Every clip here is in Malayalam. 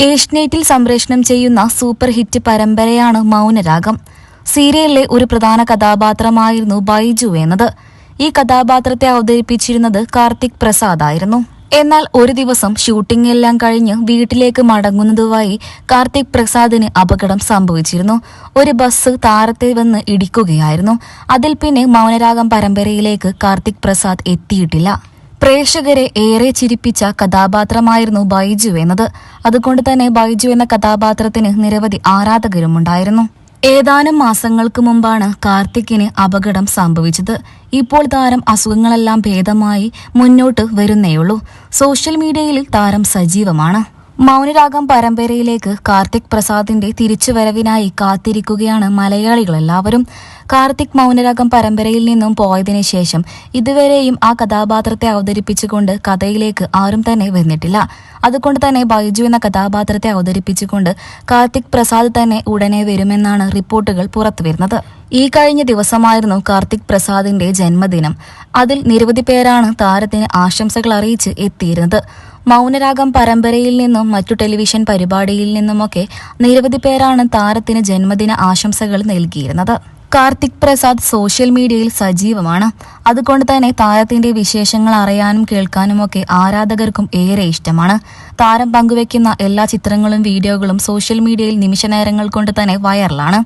ഏഷ്യനെറ്റിൽ സംപ്രേഷണം ചെയ്യുന്ന സൂപ്പർ ഹിറ്റ് പരമ്പരയാണ് മൗനരാഗം. സീരിയലിലെ ഒരു പ്രധാന കഥാപാത്രമായിരുന്നു ബൈജു എന്നത്. ഈ കഥാപാത്രത്തെ അവതരിപ്പിച്ചിരുന്നത് കാർത്തിക് പ്രസാദ് ആയിരുന്നു എന്നാൽ ഒരു ദിവസം ഷൂട്ടിംഗ് എല്ലാം കഴിഞ്ഞ് വീട്ടിലേക്ക് മടങ്ങുന്നതുമായി കാർത്തിക് പ്രസാദിന് അപകടം സംഭവിച്ചിരുന്നു. ഒരു ബസ് താരത്തെ വന്ന് ഇടിക്കുകയായിരുന്നു. അതിൽ പിന്നെ മൗനരാഗം പരമ്പരയിലേക്ക് കാർത്തിക് പ്രസാദ് എത്തിയിട്ടില്ല. പ്രേക്ഷകരെ ഏറെ ചിരിപ്പിച്ച കഥാപാത്രമായിരുന്നു ബൈജു എന്നത്. അതുകൊണ്ട് തന്നെ ബൈജു എന്ന കഥാപാത്രത്തിന് നിരവധി ആരാധകരുമുണ്ടായിരുന്നു. ഏതാനും മാസങ്ങൾക്ക് മുമ്പാണ് കാർത്തിക്കിന് അപകടം സംഭവിച്ചത്. ഇപ്പോൾ താരം അസുഖങ്ങളെല്ലാം ഭേദമായി മുന്നോട്ട് വരുന്നേയുള്ളൂ. സോഷ്യൽ മീഡിയയിൽ താരം സജീവമാണ്. മൗനരാഗം പരമ്പരയിലേക്ക് കാർത്തിക് പ്രസാദിന്റെ തിരിച്ചുവരവിനായി കാത്തിരിക്കുകയാണ് മലയാളികൾ എല്ലാവരും കാർത്തിക് മൗനരാഗം പരമ്പരയിൽ നിന്നും പോയതിനു ശേഷം ഇതുവരെയും ആ കഥാപാത്രത്തെ അവതരിപ്പിച്ചുകൊണ്ട് കഥയിലേക്ക് ആരും തന്നെ വന്നിട്ടില്ല. അതുകൊണ്ട് തന്നെ ബൈജു എന്ന കഥാപാത്രത്തെ അവതരിപ്പിച്ചുകൊണ്ട് കാർത്തിക് പ്രസാദ് തന്നെ ഉടനെ വരുമെന്നാണ് റിപ്പോർട്ടുകൾ പുറത്തുവരുന്നത് ഈ കഴിഞ്ഞ ദിവസമായിരുന്നു കാർത്തിക് പ്രസാദിന്റെ ജന്മദിനം. അതിൽ നിരവധി പേരാണ് താരത്തിന് ആശംസകൾ അറിയിച്ച് എത്തിയിരുന്നത്. മൗനരാഗം പരമ്പരയിൽ നിന്നും മറ്റു ടെലിവിഷൻ പരിപാടിയിൽ നിന്നുമൊക്കെ നിരവധി പേരാണ് താരത്തിന് ജന്മദിന ആശംസകൾ നൽകിയിരുന്നത്. കാർത്തിക് പ്രസാദ് സോഷ്യൽ മീഡിയയിൽ സജീവമാണ്. അതുകൊണ്ട് തന്നെ താരത്തിന്റെ വിശേഷങ്ങൾ അറിയാനും കേൾക്കാനുമൊക്കെ ആരാധകർക്കും ഏറെ ഇഷ്ടമാണ്. താരം പങ്കുവെക്കുന്ന എല്ലാ ചിത്രങ്ങളും വീഡിയോകളും സോഷ്യൽ മീഡിയയിൽ നിമിഷനേരങ്ങൾ കൊണ്ട് തന്നെ വൈറലാണ്.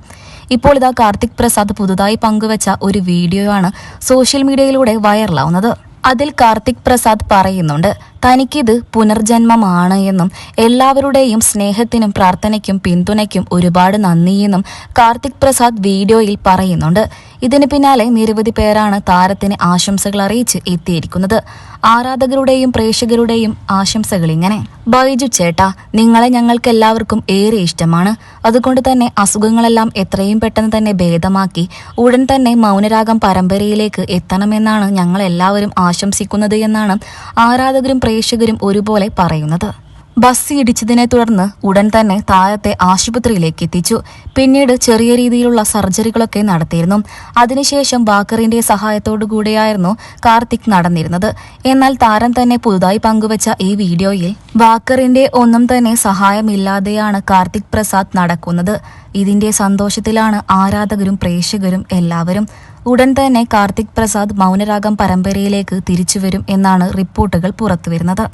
ഇപ്പോൾ ഇതാ കാർത്തിക് പ്രസാദ് പുതുതായി പങ്കുവച്ച ഒരു വീഡിയോ ആണ് സോഷ്യൽ മീഡിയയിലൂടെ വൈറലാവുന്നത്. അതിൽ കാർത്തിക് പ്രസാദ് പറയുന്നുണ്ട് തനിക്കിത് പുനർജന്മമാണ് എന്നും എല്ലാവരുടെയും സ്നേഹത്തിനും പ്രാർത്ഥനയ്ക്കും പിന്തുണയ്ക്കും ഒരുപാട് നന്ദിയെന്നും കാർത്തിക് പ്രസാദ് വീഡിയോയിൽ പറയുന്നുണ്ട്. ഇതിന് പിന്നാലെ നിരവധി പേരാണ് താരത്തിന് ആശംസകൾ അറിയിച്ച് എത്തിയിരിക്കുന്നത്. ആരാധകരുടെയും പ്രേക്ഷകരുടെയും ആശംസകൾ ഇങ്ങനെ. ബൈജു ചേട്ടാ നിങ്ങളെ ഞങ്ങൾക്ക് എല്ലാവർക്കും ഏറെ ഇഷ്ടമാണ്. അതുകൊണ്ട് തന്നെ അസുഖങ്ങളെല്ലാം എത്രയും പെട്ടെന്ന് തന്നെ ഭേദമാക്കി ഉടൻ തന്നെ മൗനരാഗം പരമ്പരയിലേക്ക് എത്തണമെന്നാണ് ഞങ്ങൾ എല്ലാവരും ആശംസിക്കുന്നത് എന്നാണ് ആരാധകരും പ്രേക്ഷകരും ഒരുപോലെ പറയുന്നത്. ബസ് ഇടിച്ചതിനെ തുടർന്ന് ഉടൻ തന്നെ താരത്തെ ആശുപത്രിയിലേക്ക് എത്തിച്ചു. പിന്നീട് ചെറിയ രീതിയിലുള്ള സർജറികളൊക്കെ നടത്തിയിരുന്നു. അതിനുശേഷം ബാക്കറിന്റെ സഹായത്തോടു കൂടിയായിരുന്നു കാർത്തിക് നടന്നിരുന്നത്. എന്നാൽ താരം തന്നെ പുതുതായി പങ്കുവച്ച ഈ വീഡിയോയിൽ ബാക്കറിന്റെ ഒന്നും തന്നെ സഹായമില്ലാതെയാണ് കാർത്തിക് പ്രസാദ് നടക്കുന്നത്. ഇതിന്റെ സന്തോഷത്തിലാണ് ആരാധകരും പ്രേക്ഷകരും എല്ലാവരും ഉടൻ തന്നെ കാർത്തിക് പ്രസാദ് മൗനരാഗം പരമ്പരയിലേക്ക് തിരിച്ചുവരും എന്നാണ് റിപ്പോർട്ടുകൾ പുറത്തുവരുന്നത്.